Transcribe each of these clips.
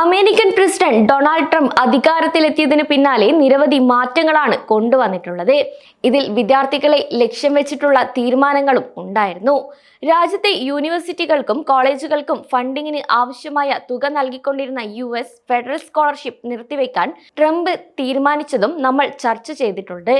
American president Donald Trump അധികാരത്തിലെത്തിയതിന് പിന്നാലെ നിരവധി മാറ്റങ്ങളാണ് കൊണ്ടുവന്നിട്ടുള്ളത്. ഇതിൽ വിദ്യാർത്ഥികളെ ലക്ഷ്യം വെച്ചിട്ടുള്ള തീരുമാനങ്ങളും ഉണ്ടായിരുന്നു. രാജ്യത്തെ യൂണിവേഴ്സിറ്റികൾക്കും കോളേജുകൾക്കും ഫണ്ടിങ്ങിന് ആവശ്യമായ തുക നൽകിക്കൊണ്ടിരുന്ന യു ഫെഡറൽ സ്കോളർഷിപ്പ് നിർത്തിവെക്കാൻ ട്രംപ് തീരുമാനിച്ചതും നമ്മൾ ചർച്ച ചെയ്തിട്ടുണ്ട്.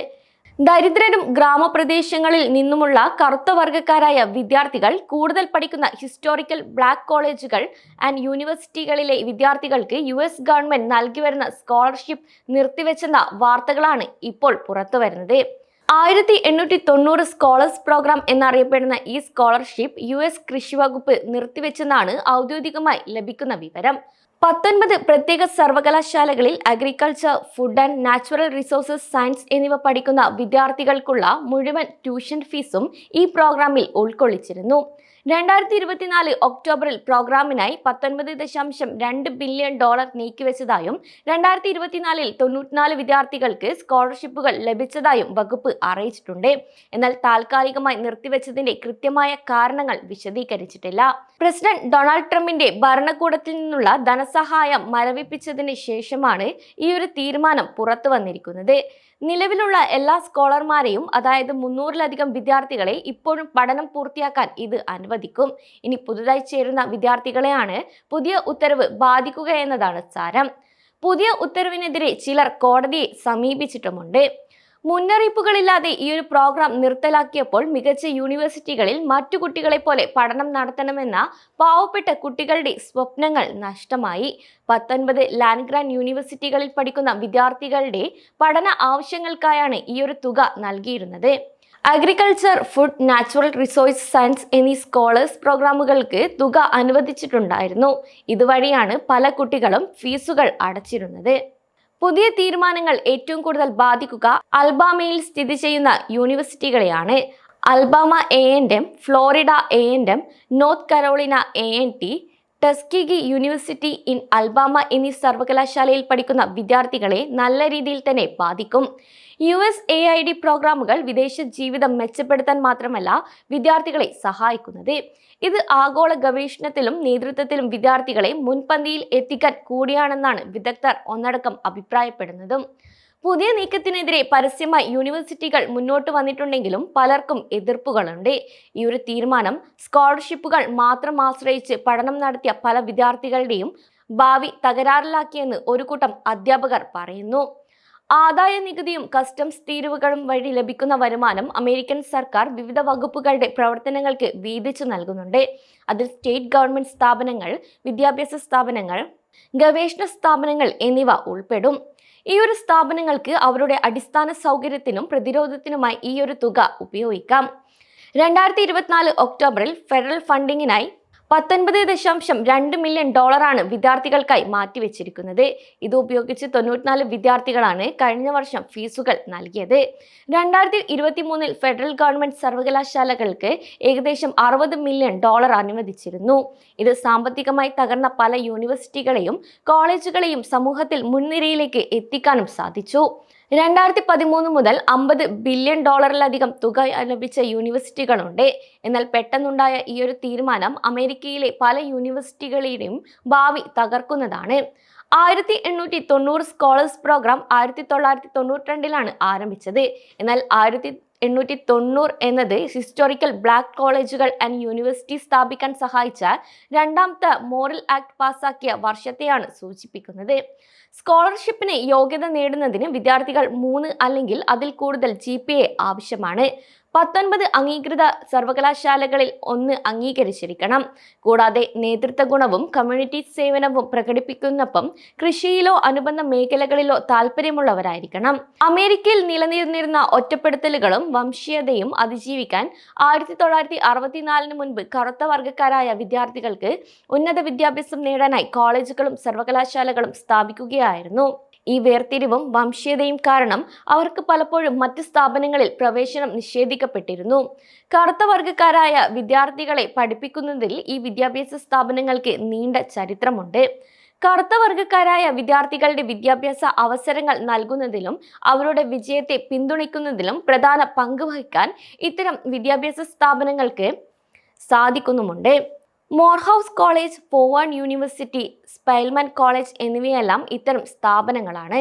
ദരിദ്രരും ഗ്രാമപ്രദേശങ്ങളിൽ നിന്നുമുള്ള കറുത്ത വർഗക്കാരായ വിദ്യാർത്ഥികൾ കൂടുതൽ പഠിക്കുന്ന ഹിസ്റ്റോറിക്കൽ ബ്ലാക്ക് കോളേജുകൾ ആൻഡ് യൂണിവേഴ്സിറ്റികളിലെ വിദ്യാർത്ഥികൾക്ക് യു എസ് ഗവൺമെന്റ് നൽകി വരുന്ന സ്കോളർഷിപ്പ് നിർത്തിവെച്ചെന്ന വാർത്തകളാണ് ഇപ്പോൾ പുറത്തുവരുന്നത് ആയിരത്തി എണ്ണൂറ്റി തൊണ്ണൂറ് സ്കോളേഴ്സ് പ്രോഗ്രാം എന്നറിയപ്പെടുന്ന ഈ സ്കോളർഷിപ്പ് യു എസ് കൃഷി വകുപ്പ് നിർത്തിവെച്ചെന്നാണ് ഔദ്യോഗികമായി ലഭിക്കുന്ന വിവരം. പത്തൊൻപത് പ്രത്യേക സർവകലാശാലകളിൽ agriculture food and natural resources science എന്നിവ പഠിക്കുന്ന വിദ്യാർത്ഥികൾക്കുള്ള മുഴുവൻ ട്യൂഷൻ ഫീസും ഈ പ്രോഗ്രാമിൽ ഉൾക്കൊള്ളിച്ചിരുന്നു. രണ്ടായിരത്തി ഇരുപത്തിനാല് ഒക്ടോബറിൽ പ്രോഗ്രാമിനായി പത്തൊൻപത് ദശാംശം രണ്ട് ബില്യൺ ഡോളർ നീക്കിവെച്ചതായും രണ്ടായിരത്തി ഇരുപത്തിനാലിൽ തൊണ്ണൂറ്റിനാല് വിദ്യാർത്ഥികൾക്ക് സ്കോളർഷിപ്പുകൾ ലഭിച്ചതായും വകുപ്പ് അറിയിച്ചിട്ടുണ്ട്. എന്നാൽ താൽക്കാലികമായി നിർത്തിവെച്ചതിന്റെ കൃത്യമായ കാരണങ്ങൾ വിശദീകരിച്ചിട്ടില്ല. പ്രസിഡന്റ് ഡൊണാൾഡ് ട്രംപിന്റെ ഭരണകൂടത്തിൽ നിന്നുള്ള ധനസഹായം മരവിപ്പിച്ചതിന് ശേഷമാണ് ഈ ഒരു തീരുമാനം പുറത്തു വന്നിരിക്കുന്നത്. നിലവിലുള്ള എല്ലാ സ്കോളർമാരെയും അതായത് മുന്നൂറിലധികം വിദ്യാർത്ഥികളെ ഇപ്പോഴും പഠനം പൂർത്തിയാക്കാൻ ഇത് അനുവദിക്കും ഇനി പുതുതായി ചേരുന്ന വിദ്യാർത്ഥികളെയാണ് പുതിയ ഉത്തരവ് ബാധിക്കുക എന്നതാണ് സാരം. പുതിയ ഉത്തരവിനെതിരെ ചിലർ കോടതിയെ സമീപിച്ചിട്ടുമുണ്ട്. മുന്നറിയിപ്പുകളില്ലാതെ ഈ ഒരു പ്രോഗ്രാം നിർത്തലാക്കിയപ്പോൾ മികച്ച യൂണിവേഴ്സിറ്റികളിൽ മറ്റു കുട്ടികളെ പോലെ പഠനം നടത്തണമെന്ന പാവപ്പെട്ട കുട്ടികളുടെ സ്വപ്നങ്ങൾ നഷ്ടമായി. പത്തൊൻപത് ലാൻഗ്രാൻഡ് യൂണിവേഴ്സിറ്റികളിൽ പഠിക്കുന്ന വിദ്യാർത്ഥികളുടെ പഠന ആവശ്യങ്ങൾക്കായാണ് ഈ ഒരു തുക നൽകിയിരുന്നത്. Agriculture food natural resource science എന്നീ സ്കോളേഴ്സ് പ്രോഗ്രാമുകൾക്ക് തുക അനുവദിച്ചിട്ടുണ്ടായിരുന്നു. ഇതുവഴിയാണ് പല കുട്ടികളും ഫീസുകൾ അടച്ചിരുന്നത്. പുതിയ തീരുമാനങ്ങൾ ഏറ്റവും കൂടുതൽ ബാധിക്കുക അൽബാമയിൽ സ്ഥിതി ചെയ്യുന്ന യൂണിവേഴ്സിറ്റികളെയാണ്. Alabama A N M Florida A N M North Carolina A N T Tuskegee University in Alabama എന്നീ സർവകലാശാലയിൽ പഠിക്കുന്ന വിദ്യാർത്ഥികളെ നല്ല രീതിയിൽ തന്നെ ബാധിക്കും. U S A I D പ്രോഗ്രാമുകൾ വിദേശ ജീവിതം മെച്ചപ്പെടുത്താൻ മാത്രമല്ല വിദ്യാർത്ഥികളെ സഹായിക്കുന്നത്. ഇത് ആഗോള ഗവേഷണത്തിലും നേതൃത്വത്തിലും വിദ്യാർത്ഥികളെ മുൻപന്തിയിൽ എത്തിക്കാൻ കൂടിയാണെന്നാണ് വിദഗ്ധർ ഒന്നടക്കം അഭിപ്രായപ്പെടുന്നതും. പുതിയ നീക്കത്തിനെതിരെ പരസ്യമായി യൂണിവേഴ്സിറ്റികൾ മുന്നോട്ട് വന്നിട്ടുണ്ടെങ്കിലും പലർക്കും എതിർപ്പുകളുണ്ട്. ഈ ഒരു തീരുമാനം സ്കോളർഷിപ്പുകൾ മാത്രം ആശ്രയിച്ച് പഠനം നടത്തിയ പല വിദ്യാർത്ഥികളുടെയും ഭാവി തകരാറിലാക്കിയെന്ന് ഒരു കൂട്ടം അധ്യാപകർ പറയുന്നു. ആദായ നികുതിയും കസ്റ്റംസ് തീരുവകളും വഴി ലഭിക്കുന്ന വരുമാനം അമേരിക്കൻ സർക്കാർ വിവിധ വകുപ്പുകളുടെ പ്രവർത്തനങ്ങൾക്ക് വീതിച്ചു നൽകുന്നുണ്ട്. അതിൽ സ്റ്റേറ്റ് ഗവൺമെന്റ് സ്ഥാപനങ്ങൾ വിദ്യാഭ്യാസ സ്ഥാപനങ്ങൾ ഗവേഷണ സ്ഥാപനങ്ങൾ എന്നിവ ഉൾപ്പെടും. ഈ ഒരു സ്ഥാപനങ്ങൾക്ക് അവരുടെ അടിസ്ഥാന സൗകര്യത്തിനും പ്രതിരോധത്തിനുമായി ഈ ഒരു തുക ഉപയോഗിക്കാം. രണ്ടായിരത്തി ഇരുപത്തിനാല് ഒക്ടോബറിൽ ഫെഡറൽ ഫണ്ടിങ്ങിനായി പത്തൊൻപത് ദശാംശം രണ്ട് മില്യൺ ഡോളറാണ് വിദ്യാർത്ഥികൾക്കായി മാറ്റിവെച്ചിരിക്കുന്നത്. ഇത് ഉപയോഗിച്ച് തൊണ്ണൂറ്റിനാല് വിദ്യാർത്ഥികളാണ് കഴിഞ്ഞ വർഷം ഫീസുകൾ നൽകിയത്. രണ്ടായിരത്തി ഇരുപത്തി മൂന്നിൽ ഫെഡറൽ ഗവൺമെന്റ് സർവകലാശാലകൾക്ക് ഏകദേശം അറുപത് മില്യൺ ഡോളർ അനുവദിച്ചിരുന്നു. ഇത് സാമ്പത്തികമായി തകർന്ന പല യൂണിവേഴ്സിറ്റികളെയും കോളേജുകളെയും സമൂഹത്തിൽ മുൻനിരയിലേക്ക് എത്തിക്കാനും സാധിച്ചു. രണ്ടായിരത്തി പതിമൂന്ന് മുതൽ അമ്പത് ബില്യൺ ഡോളറിലധികം തുക ലഭിച്ച യൂണിവേഴ്സിറ്റികളുണ്ട്. എന്നാൽ പെട്ടെന്നുണ്ടായ ഈ ഒരു തീരുമാനം അമേരിക്കയിലെ പല യൂണിവേഴ്സിറ്റികളുടെയും ഭാവി തകർക്കുന്നതാണ്. ആയിരത്തി എണ്ണൂറ്റി തൊണ്ണൂറ് സ്കോളേഴ്സ് പ്രോഗ്രാം ആയിരത്തി തൊള്ളായിരത്തി തൊണ്ണൂറ്റി രണ്ടിലാണ് ആരംഭിച്ചത്. എന്നാൽ ആയിരത്തി എണ്ണൂറ്റി തൊണ്ണൂറ് എന്നത് ഹിസ്റ്റോറിക്കൽ ബ്ലാക്ക് കോളേജുകൾ ആൻഡ് യൂണിവേഴ്സിറ്റി സ്ഥാപിക്കാൻ സഹായിച്ച രണ്ടാമത്തെ മോറൽ ആക്ട് പാസാക്കിയ വർഷത്തെയാണ് സൂചിപ്പിക്കുന്നത്. സ്കോളർഷിപ്പിന് യോഗ്യത നേടുന്നതിന് വിദ്യാർത്ഥികൾ മൂന്ന് അല്ലെങ്കിൽ അതിൽ കൂടുതൽ ജി ആവശ്യമാണ്. പത്തൊൻപത് അംഗീകൃത സർവകലാശാലകളിൽ ഒന്ന് അംഗീകരിച്ചിരിക്കണം. കൂടാതെ നേതൃത്വ ഗുണവും കമ്മ്യൂണിറ്റി സേവനവും പ്രകടിപ്പിക്കുന്നപ്പം കൃഷിയിലോ അനുബന്ധ മേഖലകളിലോ താല്പര്യമുള്ളവരായിരിക്കണം. അമേരിക്കയിൽ നിലനിന്നിരുന്ന ഒറ്റപ്പെടുത്തലുകളും വംശീയതയും അതിജീവിക്കാൻ ആയിരത്തി തൊള്ളായിരത്തി അറുപത്തിനാലിന് മുൻപ് കറുത്ത വർഗക്കാരായ വിദ്യാർത്ഥികൾക്ക് ഉന്നത വിദ്യാഭ്യാസം നേടാനായി കോളേജുകളും സർവകലാശാലകളും സ്ഥാപിക്കുകയായിരുന്നു. ഈ വേർതിരിവും വംശീയതയും കാരണം അവർക്ക് പലപ്പോഴും മറ്റ് സ്ഥാപനങ്ങളിൽ പ്രവേശനം നിഷേധിക്കപ്പെട്ടിരുന്നു. കറുത്ത വർഗക്കാരായ വിദ്യാർത്ഥികളെ പഠിപ്പിക്കുന്നതിൽ ഈ വിദ്യാഭ്യാസ സ്ഥാപനങ്ങൾക്ക് നീണ്ട ചരിത്രമുണ്ട്. കറുത്ത വർഗക്കാരായ വിദ്യാർത്ഥികളുടെ വിദ്യാഭ്യാസ അവസരങ്ങൾ നൽകുന്നതിലും അവരുടെ വിജയത്തെ പിന്തുണയ്ക്കുന്നതിലും പ്രധാന പങ്ക് വഹിക്കാൻ ഇത്തരം വിദ്യാഭ്യാസ സ്ഥാപനങ്ങൾക്ക് സാധിക്കുന്നുമുണ്ട്. മോർഹൌസ് കോളേജ് പോവാൻ യൂണിവേഴ്സിറ്റി സ്പൈൽമാൻ കോളേജ് എന്നിവയെല്ലാം ഇത്തരം സ്ഥാപനങ്ങളാണ്.